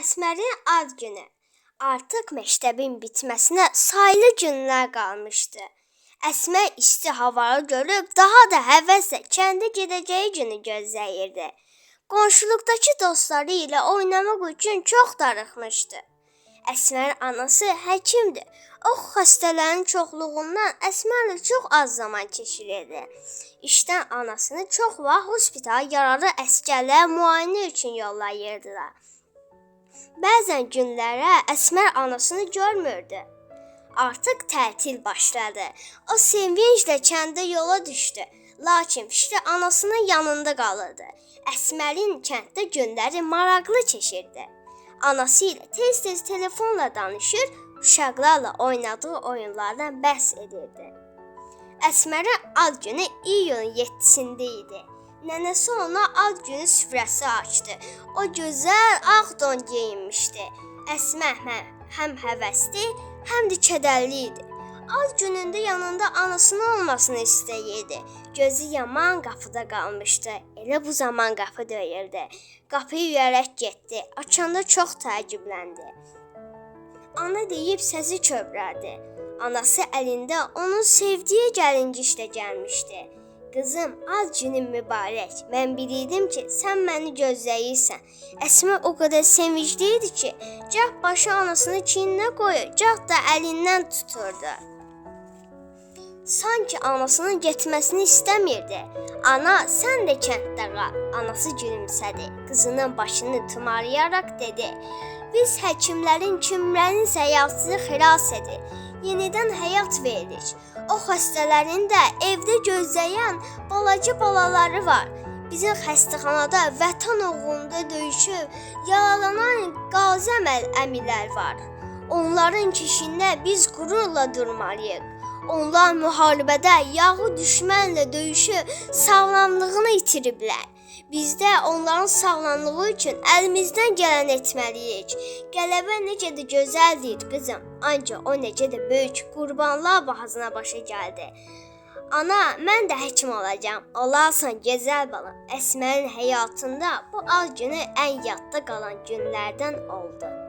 Əsmərin ad günü. Artıq məktəbin bitməsinə saylı günlər qalmışdı. Əsmər isti havanı görüb daha da həvəslə kəndə gedəcəyi günü gözləyirdi. Qonşuluqdakı dostları ilə oynamaq üçün çox darıxmışdı. Əsmərin anası həkimdir. O xəstələrin çoxluğundan Əsmərlə çox az zaman keçirirdi. İşdən anasını çox vaxt hospitala yaralı əsgərləri müayinə üçün yollayırdılar. Bəzən günlərə Əsmər anasını görmürdü. Artıq tətil başladı. O sevinclə kəndə yola düşdü. Lakin Fişli anasının yanında qalırdı. Əsmərin kənddə günləri maraqlı keçirdi. Anası ilə tez-tez telefonla danışır, uşaqlarla oynadığı oyunlardan bəhs edirdi. Əsmərin ad günü iyulun 7-sində idi. Nənəsi ona ad günü süfrəsi açdı. O gözəl ağ don geyinmişdi. Əsmər həm, həm həvəsli, həm də kədərli idi. Ad günündə yanında anasının olmasını istəyirdi. Gözü yaman qapıda qalmışdı. Elə bu zaman qapı döyüldü. Qapıyı yuyaraq getdi. Açanda çox təəccübləndi. Ana deyib səsi kövrəldi. Anası əlində onun sevdiyi gəlinciklə gəlmişdi. Qızım, ad günün mübarək. Mən bilirdim ki, sən məni gözləyirsən. Əsmər o qədər sevincli idi ki, gah başı anasının çiyninə qoyur, gah da əlindən tuturdu. Sanki anasının getməsini istəmirdi. Ana, sən də kənddə qal. Anası gülümsədi. Qızının başını tumarlayaraq dedi: Biz həkimlərin kimlərin həyatını xilas edir. Yenidən həyat veririk. O xəstələrin də evdə gözləyən balaca balaları var. Bizim xəstəxanada vətən uğrunda döyüşüb yaralanan qazi əməl əmilər var. Onların kişində biz qürurla durmalıyıq. Onlar müharibədə yahu düşmənlə döyüşüb sağlamlığını itiriblər. Biz də onların sağlamlığı üçün əlimizdən gələni etməliyik. Qələbə necə də gözəldir, qızım. Ancaq o necə də böyük qurbanlar bahasına başa gəldi. Ana, mən də həkim olacağam. Olarsan gözəl balam. Əsmərin həyatında bu ad günü ən yadda qalan günlərdən oldu.